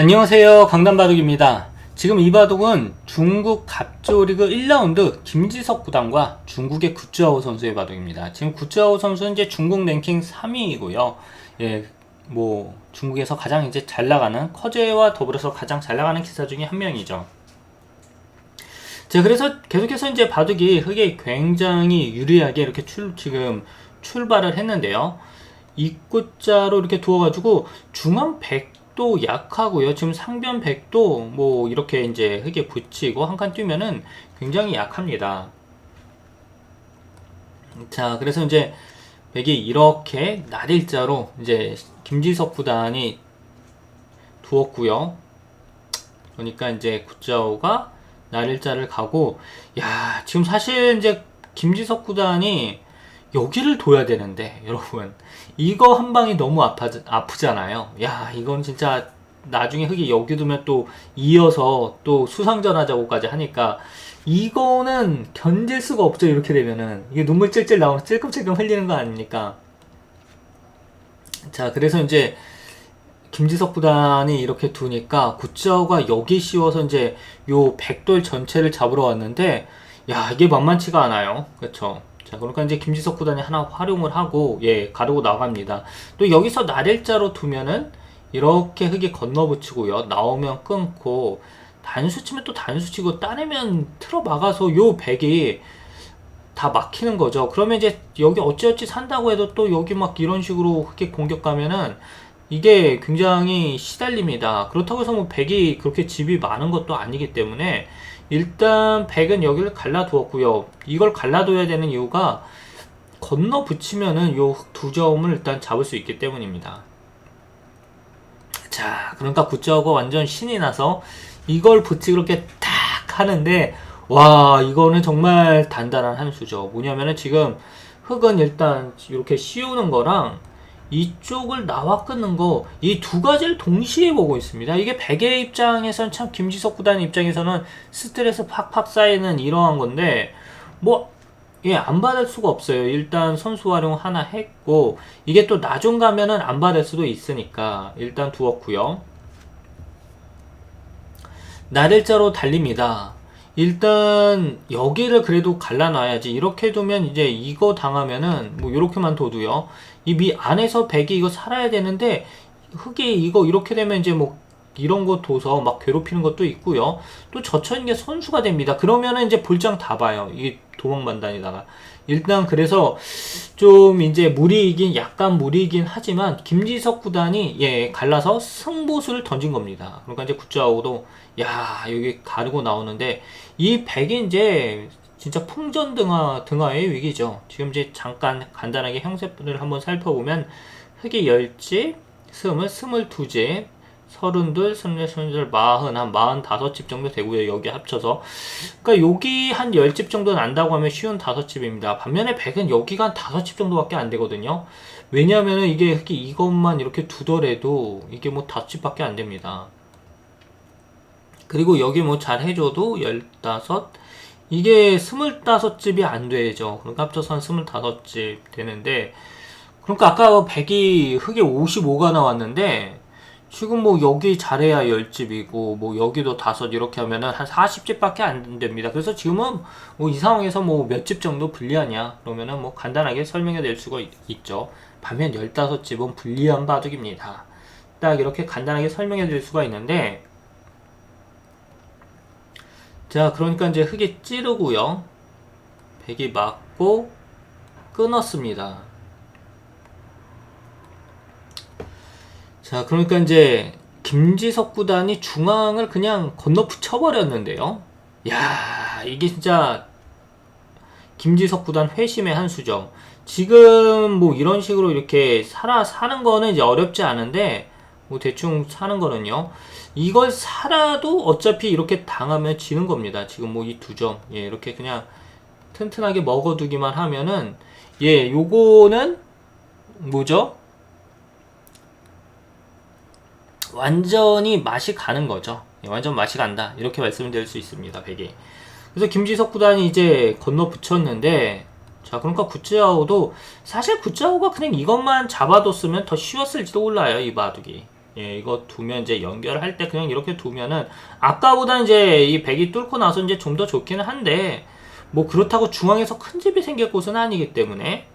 안녕하세요. 강남바둑입니다. 지금 이 바둑은 중국 갑조리그 1라운드 김지석 구단과 중국의 구츠아오 선수의 바둑입니다. 지금 구츠아오 선수는 이제 중국 랭킹 3위이고요. 예, 뭐 중국에서 가장 이제 잘 나가는 커제와 더불어서 가장 잘 나가는 기사 중에 한 명이죠. 자 그래서 계속해서 이제 바둑이 흑에 굉장히 유리하게 이렇게 출, 지금 출발을 했는데요. 입구자로 이렇게 두어가지고 중앙 100 도 약하고요. 지금 상변 100도 뭐 이렇게 이제 흙에 붙이고 한 칸 뛰면은 굉장히 약합니다. 자, 그래서 이제 백이 이렇게 날일자로 이제 김지석 구단이 두었고요. 그러니까 이제 구자오가 날일자를 가고 야, 지금 사실 이제 김지석 구단이 여기를 둬야 되는데 여러분. 이거 한 방이 너무 아파, 아프잖아요. 야 이건 진짜 나중에 흙이 여기 두면 또 이어서 또 수상전 하자고까지 하니까 이거는 견딜 수가 없죠 이렇게 되면은. 이게 눈물 찔찔 나오는 찔끔찔끔 흘리는 거 아닙니까? 자 그래서 이제 김지석 구단이 이렇게 두니까 구자오가 여기 씌워서 이제 요 백돌 전체를 잡으러 왔는데 야 이게 만만치가 않아요. 그렇죠 자, 그러니까 이제 김지석 구단이 하나 활용을 하고, 예, 가르고 나갑니다. 또 여기서 날일자로 두면은, 이렇게 흙에 건너붙이고요. 나오면 끊고, 단수 치면 또 단수 치고, 따내면 틀어 막아서 요 백이 다 막히는 거죠. 그러면 이제 여기 어찌어찌 산다고 해도 또 여기 막 이런 식으로 흙에 공격 가면은, 이게 굉장히 시달립니다. 그렇다고 해서 뭐 백이 그렇게 집이 많은 것도 아니기 때문에, 일단 100은 여기를 갈라두었고요. 이걸 갈라둬야 되는 이유가 건너 붙이면은 요 두 점을 일단 잡을 수 있기 때문입니다. 자, 그러니까 구자오가 완전 신이 나서 이걸 붙이 그렇게 탁 하는데 와, 이거는 정말 단단한 한 수죠. 뭐냐면은 지금 흙은 일단 이렇게 씌우는 거랑 이쪽을 나와 끊는 거 이 두 가지를 동시에 보고 있습니다. 이게 백의 입장에서는 참 김지석 구단 입장에서는 스트레스 팍팍 쌓이는 이러한 건데 뭐 예, 안 받을 수가 없어요. 일단 선수 활용 하나 했고 이게 또 나중 가면은 안 받을 수도 있으니까 일단 두었고요. 날일자로 달립니다. 일단 여기를 그래도 갈라놔야지 이렇게 두면 이제 이거 당하면은 뭐 이렇게만 둬도요 이 미 안에서 백이 이거 살아야 되는데 흙이 이거 이렇게 되면 이제 뭐 이런 거 둬서 막 괴롭히는 것도 있고요. 또 젖혀있는 게 선수가 됩니다. 그러면은 이제 볼장 다 봐요. 이게 도망만 다니다가. 일단 그래서 좀 이제 무리이긴 약간 무리이긴 하지만 김지석 구단이 예 갈라서 승부수를 던진 겁니다. 그러니까 이제 구자오도 야 여기 가르고 나오는데 이 백이 이제 진짜 풍전 등화 등화의 위기죠. 지금 이제 잠깐 간단하게 형세분을 한번 살펴보면 흑이 열집, 스물 스물두 집, 서른둘, 스물넷, 스물여덟, 마흔, 한 마흔다섯 집 정도 되고요. 여기 합쳐서. 그러니까 여기 한열집 정도 난다고 하면 쉬운 다섯 집입니다. 반면에 100은 여기가 한 다섯 집 정도밖에 안 되거든요. 왜냐하면 이게 이렇게 이것만 이렇게 두더라도 이게 뭐 다섯 집밖에 안 됩니다. 그리고 여기 뭐 잘 해줘도 열다섯, 이게 스물다섯 집이 안 되죠. 그러니까 합쳐서 한 스물다섯 집 되는데, 그러니까 아까 100이 흙에 55가 나왔는데, 지금 뭐 여기 잘해야 10집이고 뭐 여기도 다섯 이렇게 하면은 한 40집밖에 안 됩니다. 그래서 지금은 뭐 이 상황에서 뭐 몇 집 정도 불리하냐 그러면은 뭐 간단하게 설명해 낼 수가 있, 죠 반면 15집은 불리한 바둑입니다. 딱 이렇게 간단하게 설명해 드릴 수가 있는데 자 그러니까 이제 흙이 찌르고요. 백이 맞고 끊었습니다. 자, 그러니까 이제 김지석 구단이 중앙을 그냥 건너 붙여 버렸는데요. 야, 이게 진짜 김지석 구단 회심의 한 수죠. 지금 뭐 이런 식으로 이렇게 살아 사는 거는 이제 어렵지 않은데 뭐 대충 사는 거는요. 이걸 살아도 어차피 이렇게 당하면 지는 겁니다. 지금 뭐 이 두 점. 예, 이렇게 그냥 튼튼하게 먹어두기만 하면은 예, 요거는 뭐죠? 완전히 맛이 가는 거죠. 예, 완전 맛이 간다. 이렇게 말씀드릴 수 있습니다. 베개. 그래서 김지석 구단이 이제 건너 붙였는데 자 그러니까 구찌아오도 사실 구찌아오가 그냥 이것만 잡아뒀으면 더 쉬웠을지도 몰라요 이 바둑이 예, 이거 두면 이제 연결할 때 그냥 이렇게 두면은 아까보다 이제 이 백이 뚫고 나서 이제 좀 더 좋기는 한데 뭐 그렇다고 중앙에서 큰 집이 생길 곳은 아니기 때문에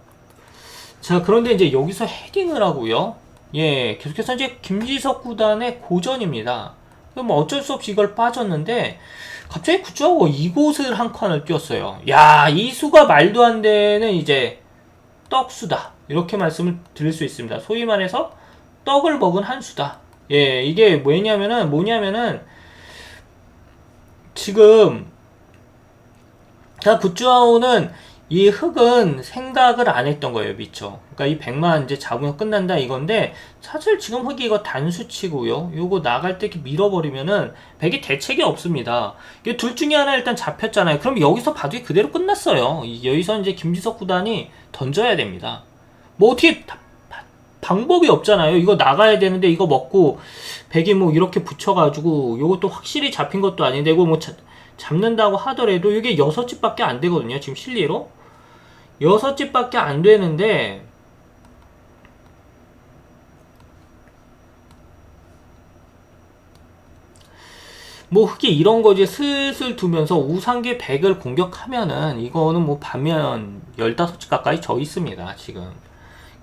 자 그런데 이제 여기서 헤딩을 하고요. 예, 계속해서 이제 김지석 구단의 고전입니다. 뭐 어쩔 수 없이 이걸 빠졌는데 갑자기 구조하고 이곳을 한 칸을 뛰었어요. 야, 이 수가 말도 안 되는 이제 떡수다. 이렇게 말씀을 드릴 수 있습니다. 소위 말해서 떡을 먹은 한 수다. 예, 이게 뭐냐면은 뭐냐면은 지금 자 구쭈아오는 이 흙은 생각을 안 했던 거예요, 미처. 그러니까 이 100만 이제 잡으면 끝난다 이건데 사실 지금 흙이 이거 단수치고요. 요거 나갈 때 이렇게 밀어버리면은 100이 대책이 없습니다. 이게 둘 중에 하나 일단 잡혔잖아요. 그럼 여기서 바둑이 그대로 끝났어요. 이- 여기서 이제 김지석 구단이 던져야 됩니다. 뭐 어떻게 방법이 없잖아요. 이거 나가야 되는데 이거 먹고 100이 뭐 이렇게 붙여가지고 요것도 확실히 잡힌 것도 아닌데 이거 뭐 자- 잡는다고 하더라도 이게 여섯 집밖에 안 되거든요. 지금 실리로 여섯 집밖에 안 되는데 뭐 흑이 이런 거 이제 슬슬 두면서 우상계 100을 공격하면은 이거는 뭐 반면 15집 가까이 져 있습니다. 지금.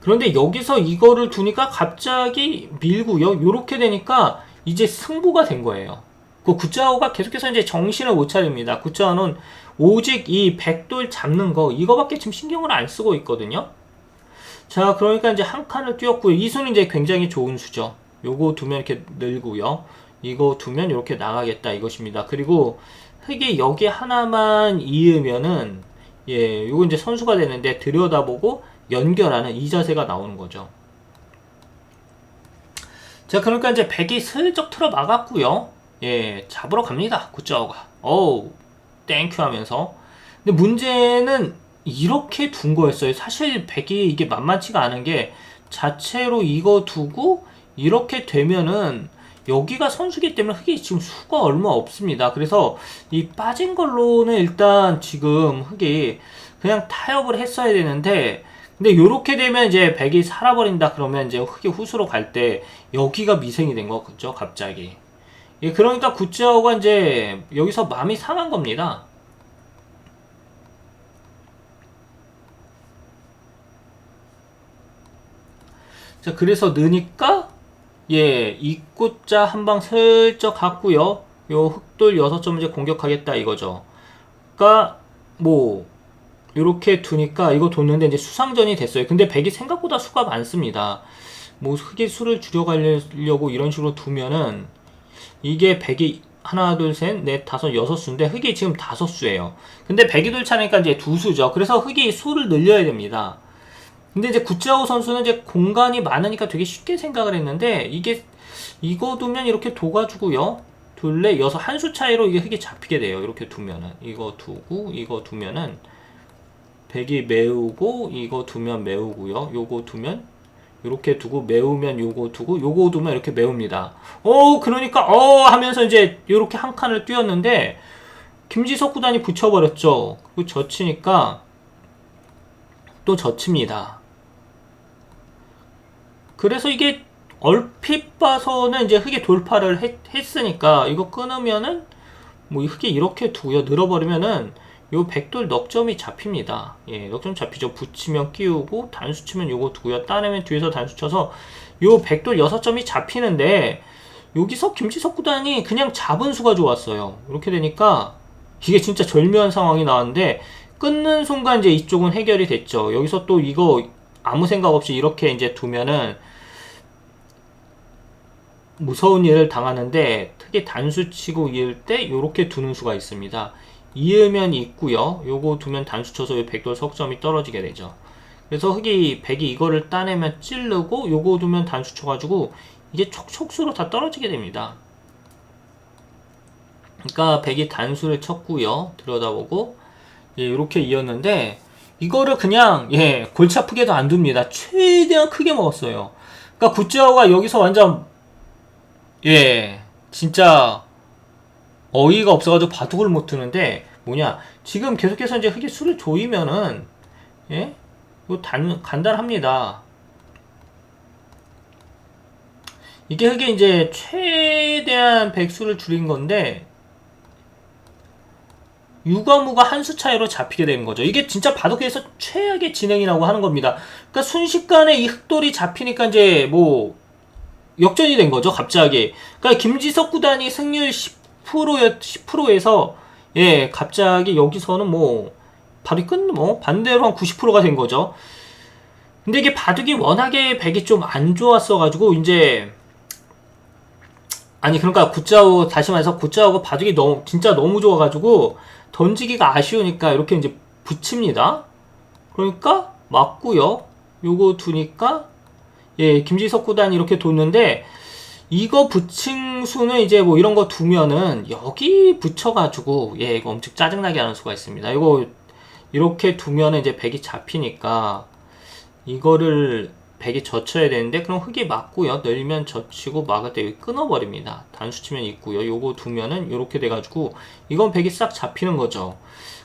그런데 여기서 이거를 두니까 갑자기 밀고 요. 요렇게 되니까 이제 승부가 된 거예요. 그 구자오가 계속해서 이제 정신을 못 차립니다. 구자오는 오직 이 백돌 잡는 거 이거밖에 지금 신경을 안 쓰고 있거든요. 자, 그러니까 이제 한 칸을 뛰었고요. 이 수는 이제 굉장히 좋은 수죠. 요거 두면 이렇게 늘고요. 이거 두면 이렇게 나가겠다 이것입니다. 그리고 흙이 여기 하나만 이으면은 예, 요거 이제 선수가 되는데 들여다보고 연결하는 이 자세가 나오는 거죠. 자, 그러니까 이제 백이 슬쩍 틀어 막았고요. 예, 잡으러 갑니다. 굿자오가. 어우, 땡큐 하면서. 근데 문제는 이렇게 둔 거였어요. 사실 백이 이게 만만치가 않은 게 자체로 이거 두고 이렇게 되면은 여기가 선수기 때문에 흙이 지금 수가 얼마 없습니다. 그래서 이 빠진 걸로는 일단 지금 흙이 그냥 타협을 했어야 되는데 근데 요렇게 되면 이제 백이 살아버린다 그러면 이제 흙이 후수로 갈 때 여기가 미생이 된 거죠 갑자기 예, 그러니까 구찌아오가 이제 여기서 마음이 상한 겁니다. 자, 그래서 느니까 예, 입구자 한 방 슬쩍 갔고요. 요 흑돌 6점 이제 공격하겠다 이거죠. 그러니까 뭐 요렇게 두니까 이거 뒀는데 이제 수상전이 됐어요. 근데 백이 생각보다 수가 많습니다. 뭐 흑의 수를 줄여가려고 이런 식으로 두면은 이게 백이 하나 둘셋넷 다섯 여섯 수인데 흑이 지금 다섯 수예요. 근데 백이 돌차니까 이제 두 수죠. 그래서 흑이 수를 늘려야 됩니다. 근데 이제 구짜오 선수는 이제 공간이 많으니까 되게 쉽게 생각을 했는데 이게 이거 두면 이렇게 둬가지고요. 둘레 여섯 한 수 차이로 이게 흑이 잡히게 돼요. 이렇게 두면은 이거 두고 이거 두면은 백이 메우고 이거 두면 메우고요. 요거 두면 이렇게 두고 메우면 요거 두고 요거 두면 이렇게 메웁니다. 어 그러니까 어 하면서 이제 이렇게 한 칸을 뛰었는데 김지석 구단이 붙여버렸죠. 그 젖히니까 또 젖힙니다. 그래서 이게 얼핏 봐서는 이제 흙이 돌파를 했, 했으니까 이거 끊으면은 뭐이 흙이 이렇게 두고요 늘어버리면은 요 백돌 넉점이 잡힙니다. 예, 넉점 잡히죠. 붙이면 끼우고 단수 치면 요거 두고요. 따내면 뒤에서 단수 쳐서 요 백돌 여섯 점이 잡히는데 여기서 김지석 구단이 그냥 잡은 수가 좋았어요. 이렇게 되니까 이게 진짜 절묘한 상황이 나왔는데 끊는 순간 이제 이쪽은 해결이 됐죠. 여기서 또 이거 아무 생각 없이 이렇게 이제 두면은 무서운 일을 당하는데 특히 단수 치고 이을 때 이렇게 두는 수가 있습니다. 이으면 있고요. 요거 두면 단수 쳐서 이 백돌 석점이 떨어지게 되죠. 그래서 흑이 백이 이거를 따내면 찌르고 요거 두면 단수 쳐가지고 이게 촉촉수로 다 떨어지게 됩니다. 그러니까 백이 단수를 쳤고요. 들여다보고 예, 이렇게 이었는데 이거를 그냥 예 골치 아프게도 안 둡니다. 최대한 크게 먹었어요. 그러니까 굿즈아오가 여기서 완전 예 진짜 어이가 없어가지고 바둑을 못 두는데 뭐냐 지금 계속해서 이제 흑이 수를 조이면은 예 이거 단 간단합니다. 이게 흑이 이제 최대한 백수를 줄인 건데 유가무가 한 수 차이로 잡히게 되는 거죠. 이게 진짜 바둑에서 최악의 진행이라고 하는 겁니다. 그러니까 순식간에 이 흑돌이 잡히니까 이제 뭐 역전이 된 거죠. 갑자기. 그러니까 김지석 구단이 승률 10% 였 10%에서 예 갑자기 여기서는 뭐 바로 끝뭐 반대로 한 90%가 된 거죠. 근데 이게 바둑이 워낙에 백이 좀 안 좋았어가지고 이제 아니 그러니까 굿자오 다시 말해서 굿자오가 바둑이 너무 진짜 너무 좋아가지고 던지기가 아쉬우니까 이렇게 이제 붙입니다. 그러니까 맞고요. 요거 두니까 예 김지석 구단이 이렇게 뒀는데 이거 붙인 수는 이제 뭐 이런 거 두면은 여기 붙여가지고 예 이거 엄청 짜증나게 하는 수가 있습니다. 이거 이렇게 두면은 이제 백이 잡히니까 이거를 백이 젖혀야 되는데 그럼 흙이 맞고요. 늘면 젖히고 막을 때 여기 끊어버립니다. 단수 치면 있고요. 요거 두면은 이렇게 돼가지고 이건 백이 싹 잡히는 거죠.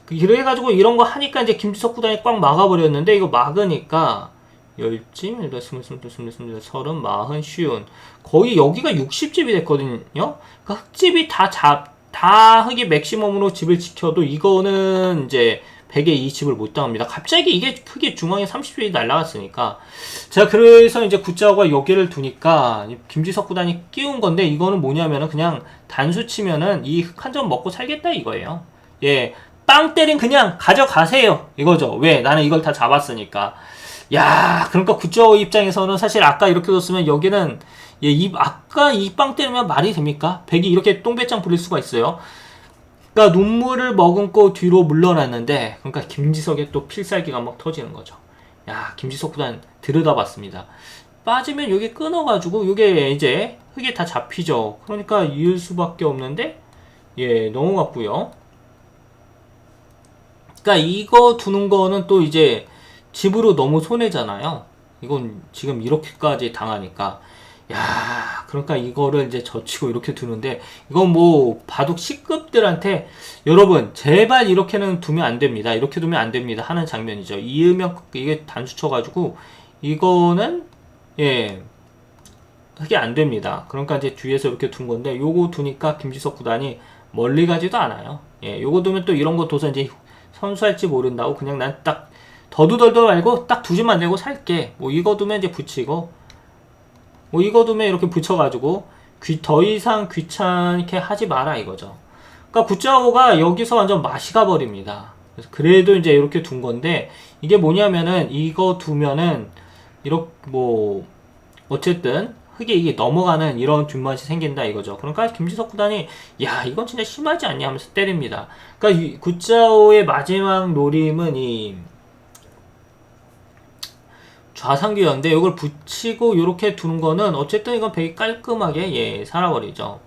그래가지고 이런 거 하니까 이제 김지석 구단이 꽉 막아버렸는데 이거 막으니까 열찜, 일단 스물, 스물, 스물, 스물, 서른, 마흔, 쉬운 거의 여기가 60집이 됐거든요. 그러니까 흙집이 다 잡, 다 흙이 맥시멈으로 집을 지켜도 이거는 이제 100에 20을 못 당합니다. 갑자기 이게 크게 중앙에 30줄이 날라갔으니까. 제가 그래서 이제 굿자오가 여기를 두니까 김지석 구단이 끼운 건데 이거는 뭐냐면은 그냥 단수 치면은 이흑한점 먹고 살겠다 이거예요. 예. 빵 때린 그냥 가져가세요. 이거죠. 왜? 나는 이걸 다 잡았으니까. 야, 그러니까 굿자오 입장에서는 사실 아까 이렇게 뒀으면 여기는 예, 이 아까 이 빵 때리면 말이 됩니까? 백이 이렇게 똥배짱 부릴 수가 있어요. 그러니까 눈물을 머금고 뒤로 물러났는데 그러니까 김지석의 또 필살기가 막 터지는 거죠. 야 김지석 구단 들여다봤습니다. 빠지면 여기 끊어가지고 이게 이제 흙에 다 잡히죠. 그러니까 이을 수밖에 없는데 예 넘어갔고요. 그러니까 이거 두는 거는 또 이제 집으로 너무 손해잖아요. 이건 지금 이렇게까지 당하니까 야, 그러니까 이거를 이제 젖히고 이렇게 두는데, 이건 뭐, 바둑 C급들한테, 여러분, 제발 이렇게는 두면 안 됩니다. 이렇게 두면 안 됩니다. 하는 장면이죠. 이으면, 이게 단수 쳐가지고, 이거는, 예, 그게 안 됩니다. 그러니까 이제 뒤에서 이렇게 둔 건데, 요거 두니까 김지석 구단이 멀리 가지도 않아요. 예, 요거 두면 또 이런 거 둬서 이제 선수할지 모른다고 그냥 난 딱, 더두덜덜 말고 딱 두지만 내고 살게. 뭐 이거 두면 이제 붙이고, 뭐 이거 두면 이렇게 붙여가지고 귀, 더 이상 귀찮게 하지 마라 이거죠. 그러니까 9.5가 여기서 완전 맛이 가버립니다. 그래서 그래도 이제 이렇게 둔 건데 이게 뭐냐면은 이거 두면은 이렇게 뭐 어쨌든 흙에 이게 넘어가는 이런 뒷맛이 생긴다 이거죠. 그러니까 김지석 구단이 야 이건 진짜 심하지 않냐 하면서 때립니다. 그러니까 굿자오의 마지막 노림은 이 좌상규였는데 이걸 붙이고 이렇게 두는 거는 어쨌든 이건 되게 깔끔하게 예 살아버리죠.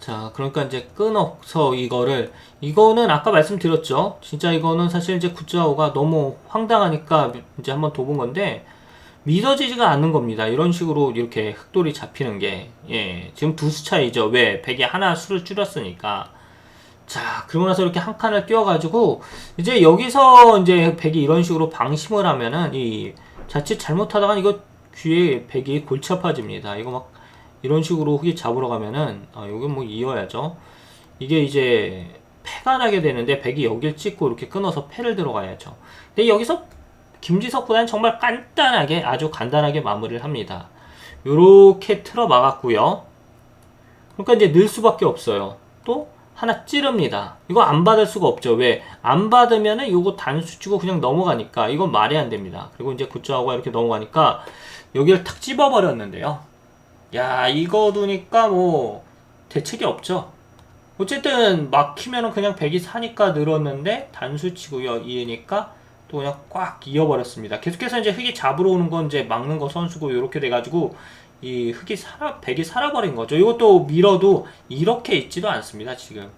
자 그러니까 이제 끊어서 이거를 이거는 아까 말씀드렸죠. 진짜 이거는 사실 이제 굿자오가 너무 황당하니까 이제 한번 둬본 건데 믿어지지가 않는 겁니다. 이런 식으로 이렇게 흑돌이 잡히는 게 예 지금 두 수 차이죠. 왜 백이 하나 수를 줄였으니까. 자, 그러고 나서 이렇게 한 칸을 띄워가지고, 이제 여기서 이제 백이 이런 식으로 방심을 하면은, 이, 자칫 잘못하다가 이거 귀에 백이 골치 아파집니다. 이거 막, 이런 식으로 흙이 잡으러 가면은, 아, 여기 뭐 이어야죠. 이게 이제, 패가 나게 되는데, 백이 여길 찍고 이렇게 끊어서 패를 들어가야죠. 근데 여기서, 김지석보다는 정말 간단하게, 아주 간단하게 마무리를 합니다. 요렇게 틀어 막았고요 그러니까 이제 늘 수밖에 없어요. 또, 하나 찌릅니다. 이거 안 받을 수가 없죠. 왜? 안 받으면은 이거 단수 치고 그냥 넘어가니까 이건 말이 안 됩니다. 그리고 이제 굿즈하고 이렇게 넘어가니까 여기를 탁 찝어버렸는데요. 야, 이거 두니까 뭐 대책이 없죠. 어쨌든 막히면은 그냥 백이 사니까 늘었는데 단수 치고 이으니까 또 그냥 꽉 이어버렸습니다. 계속해서 이제 흙이 잡으러 오는 건 이제 막는 거 선수고 이렇게 돼가지고 이 흙이 살아 백이 살아버린 거죠. 이것도 밀어도 이렇게 있지도 않습니다. 지금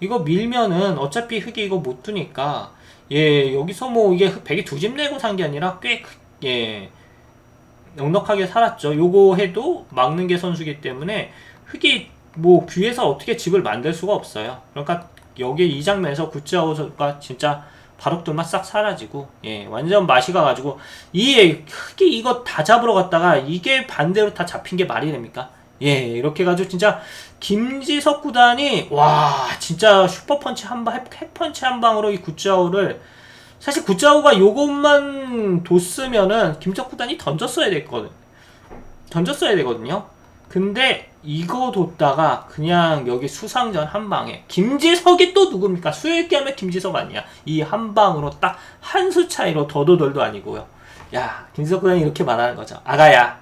이거 밀면은 어차피 흙이 이거 못 두니까 예 여기서 뭐 이게 백이 두 집 내고 산 게 아니라 꽤예 넉넉하게 살았죠. 요거 해도 막는 게 선수기 때문에 흙이 뭐 귀에서 어떻게 집을 만들 수가 없어요. 그러니까 여기 이 장면에서 구찌아우가 진짜 바둑돌만 싹 사라지고 예 완전 맛이 가가지고 이 크게 이거 다 잡으러 갔다가 이게 반대로 다 잡힌 게 말이 됩니까? 예 이렇게 해가지고 진짜 김지석 구단이 와 진짜 슈퍼펀치 한 방 핵펀치 한 방으로 이 굿자오를 사실 굿자오가 요것만 뒀으면은 김지석 구단이 던졌어야 됐거든 던졌어야 되거든요. 근데 이거 뒀다가 그냥 여기 수상전 한 방에 김지석이 또 누굽니까? 수일기 하면 김지석 아니야. 이 한 방으로 딱 한 수 차이로 더도덜도 아니고요. 야 김지석 구단이 이렇게 말하는 거죠. 아가야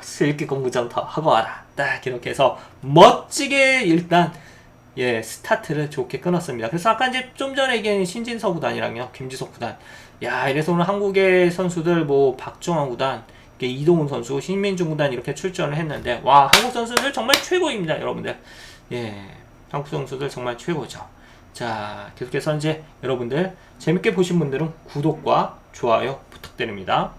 수일기 공부 좀 더 하고 와라. 딱 이렇게 해서 멋지게 일단 예 스타트를 좋게 끊었습니다. 그래서 아까 이제 좀 전에 얘기한 신진서 구단이랑요 김지석 구단 야 이래서 오늘 한국의 선수들 뭐 박정환 구단 이동훈 선수, 신민중 구단 이렇게 출전을 했는데 와 한국 선수들 정말 최고입니다, 여러분들. 예, 한국 선수들 정말 최고죠. 자, 계속해서 이제 여러분들 재밌게 보신 분들은 구독과 좋아요 부탁드립니다.